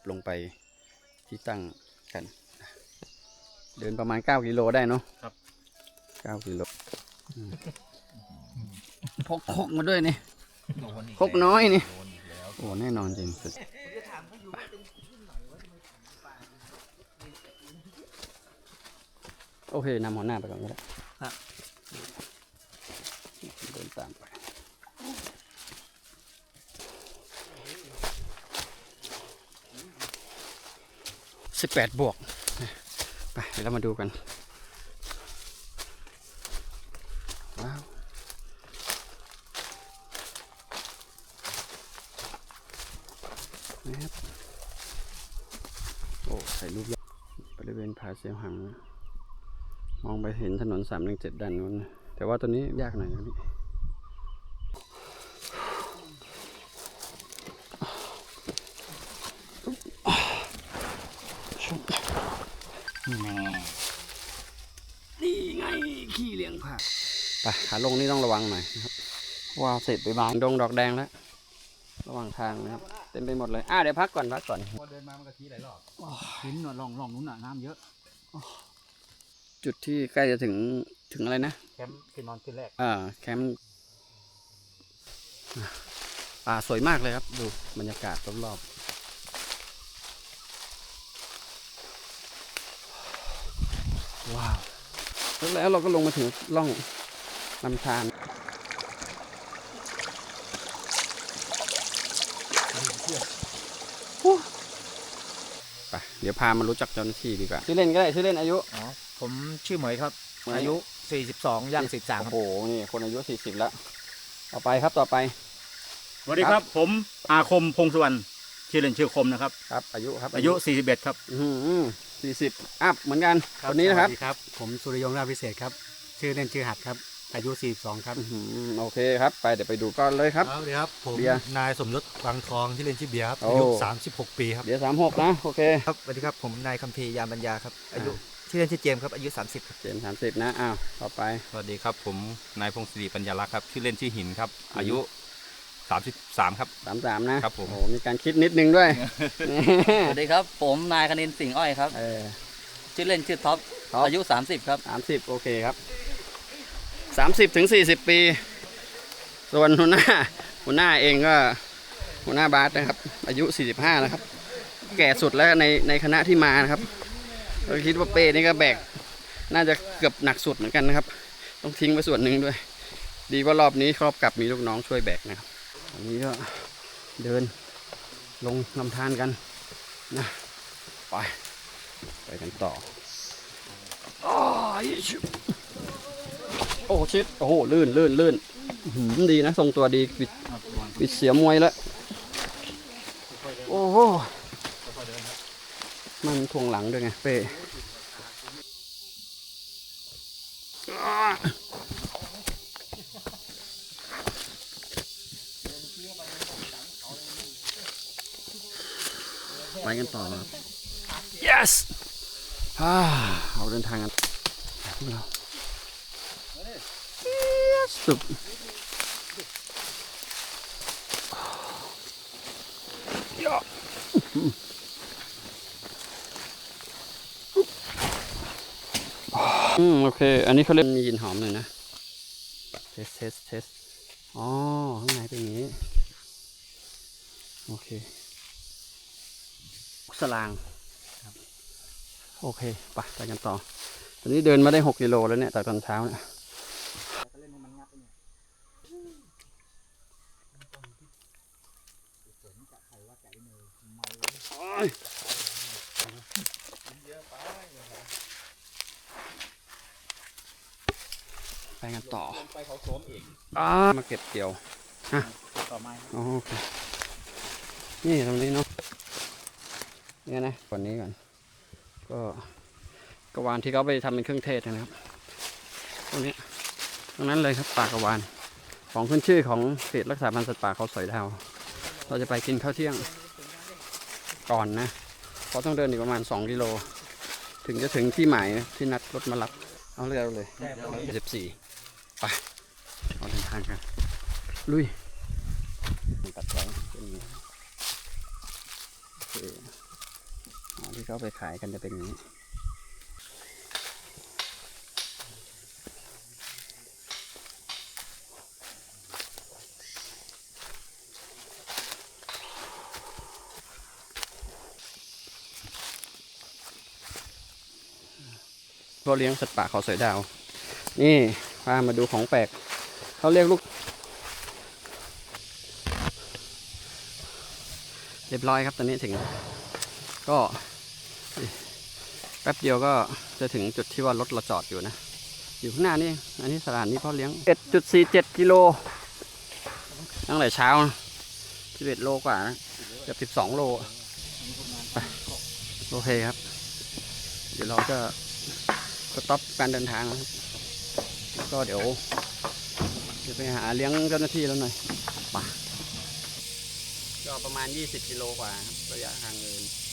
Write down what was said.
บลงไปที่ตั้งกัน เดินประมาณ 9กิโลได้เนาะครับ9กิโลอืมพกคกมาด้วยนี่ครกน้อยนี่โอ้แน่นอนจริงสุดโอเคนำหัวหน้าไปก่อนก็ได้ 18 บวก ไปเดี๋ยวรามาดูกัน ว้าว นะครับ โอ้ ใส่รูปบริเวณผาเสียวหังมองไปเห็นถนน 317 ด้านนู้น แต่ว่าตัวนี้ยากหน่อยนะพี่ นี่ไงขี้เลี้ยงผักไปขาลงนี่ต้องระวังหน่อยนะครับว่าเสร็จไปบางดงดอกแดงแล้ว ระหว่างทางนะครับเต็มไปหมดเลยอ่าเดี๋ยวพักก่อนพักก่อนพอเดินมามันก็ทีหลายรอบหินหนวดลองลองนู้นน่ะน้ำเยอะ จุดที่ใกล้จะถึงถึงอะไรนะ แคมป์ที่นอนคืนแรกอ่าแคมป์อะป่าสวยมากเลยครับ ดูบรรยากาศรอบๆ ว้าวแล้วเราก็ลงมาถึงล่องลำธารไปเดี๋ยวพามารู้จักเจ้าหน้าที่ดีกว่าชื่อเล่นก็ได้ชื่อเล่นอายุ อ๋อ ผมชื่อเหมยครับเหมยอายุ 42ย่าง43ครับโอ้โห นี่ คนอายุสี่สิบแล้ว ต่อไปครับต่อไป สวัสดีครับผมอาคมพงสุวรรณชื่อเล่นชื่อคมนะครับ ครับ อายุครับอายุ 41 ครับสี่สิบอั พเหมือนกันคนนี้นะครับสวัสดีครับ ผมสุริยงราชวิเศษครับ ชื่อเล่นชื่อหัดครับ อายุ 42 ครับอื้อหือโอเคครับ ไปเดี๋ยวไปดูก่อนเลยครับ สวัสดีครับ ผมเบียร์นายสมยศวังทองที่เล่นชื่อเบียร์ครับโอ้ อายุ36 ปีครับ เดี๋ยวสามหกนะ โอเค ครับสวัสดีครับ ผมนายคัมภีร์ยามปัญญาครับ อายุชื่อเล่นชื่อเจมส์ครับ อายุ 30ครับเจนสามสิบนะ อ้าว ต่อไป สวัสดีครับ ผมนายพงศรีปัญญาลักษณ์ครับ ชื่อเล่นชื่อหินครับ อายุ 33ครับ สามสามนะครับผม โอ้มีการคิดนิดนึงด้วย สวัสดีครับ ผมนายคณินสิงห์อ้อยครับ เออ ชื่อเล่นชื่อท็อป ท็อป อายุ 30 ครับ สามสิบโอเคครับสามสิบถึงสี่สิบปี ส่วนหัวหน้า หัวหน้าเองก็ หัวหน้าบาสนะครับ อายุสี่สิบห้าแล้วครับ แก่สุดแล้วในในคณะที่มานะครับเราคิดว่าเป้นี่ก็แบก น่าจะเกือบหนักสุดเหมือนกันนะครับ ต้องทิ้งไปส่วนหนึ่งด้วย ดีว่ารอบนี้ครอบกลับมีลูกน้องช่วยแบกนะครับ อันนี้ก็เดินลงลำธารกันนะไปไปกันต่ออ้ายชิบโอ้ชิดโอ้โหลื่นลื่นลื่นอื้อหือดีนะทรงตัวดีปิดปิดเสียมวยแล้วโอ้โหมันทวงหลังด้วยไงเป้อ้าไป กันต่อครับ yes อ่าเราเดินทางกันพวกเรา yes สุดยอดอืมโอเค อันนี้เขาเรียกมีกลินหอมหน่อยนะ เทสเทสเทสอ๋อ ข้างในเป็นอย่างนี้ โอเค สลางโอเคไปไปกันต่อ ตอนนี้เดินมาได้6กิโลแล้วเนี่ยจากตอนเช้าเนี่ยโอ้ยไปกันต่ออ่ามาเก็บเกี่ยวฮะต่อไม้อ๋อโอเคนี่ตรงนี้เนาะ เนี่ยนะก่อนนี้ก่อนก็กระวานที่เขาไปทำเป็นเครื่องเทศนะครับตรงนี้ตรงนั้นเลยครับป่ากระวาน ของขึ้นชื่อของเขตรักษาพันธุ์สัตว์ป่าเขาสอยดาว เราจะไปกินข้าวเที่ยงก่อนนะเพราะต้องเดินอีกประมาณ 2 กิโล ถึงจะถึงที่หมายที่นัดรถมารับ เอาเร็วเลยสิบสี่ไปเอาเดินทางกันลุยตัดไว้เป็นอย่างนี้โอเค ที่เขาไปขายกันจะเป็นอย่างนี้ก็เลี้ยงสัตว์ป่าเขาสอยดาว นี่พามาดูของแปลกเขาเรียกลูก เรียบร้อยครับตอนนี้ถึง ก็ แป๊บเดียวก็จะถึงจุดที่ว่ารถเราจอดอยู่นะ อยู่ข้างหน้านี่ อันนี้สถานนี้พ่อเลี้ยง 1.47 กิโล ตั้งแต่เช้า11โลกว่านะเกือบ12 โลไปโอเคครับ เดี๋ยวเราจะสต็อปการเดินทางนะครับแล้วก็เดี๋ยวจะไปหาเลี้ยงเจ้าหน้าที่แล้วหน่อยป่ะก็ประมาณ 20 กิโลกว่าครับระยะทางเดินเดี๋ยวออกไปข้างนอกกัน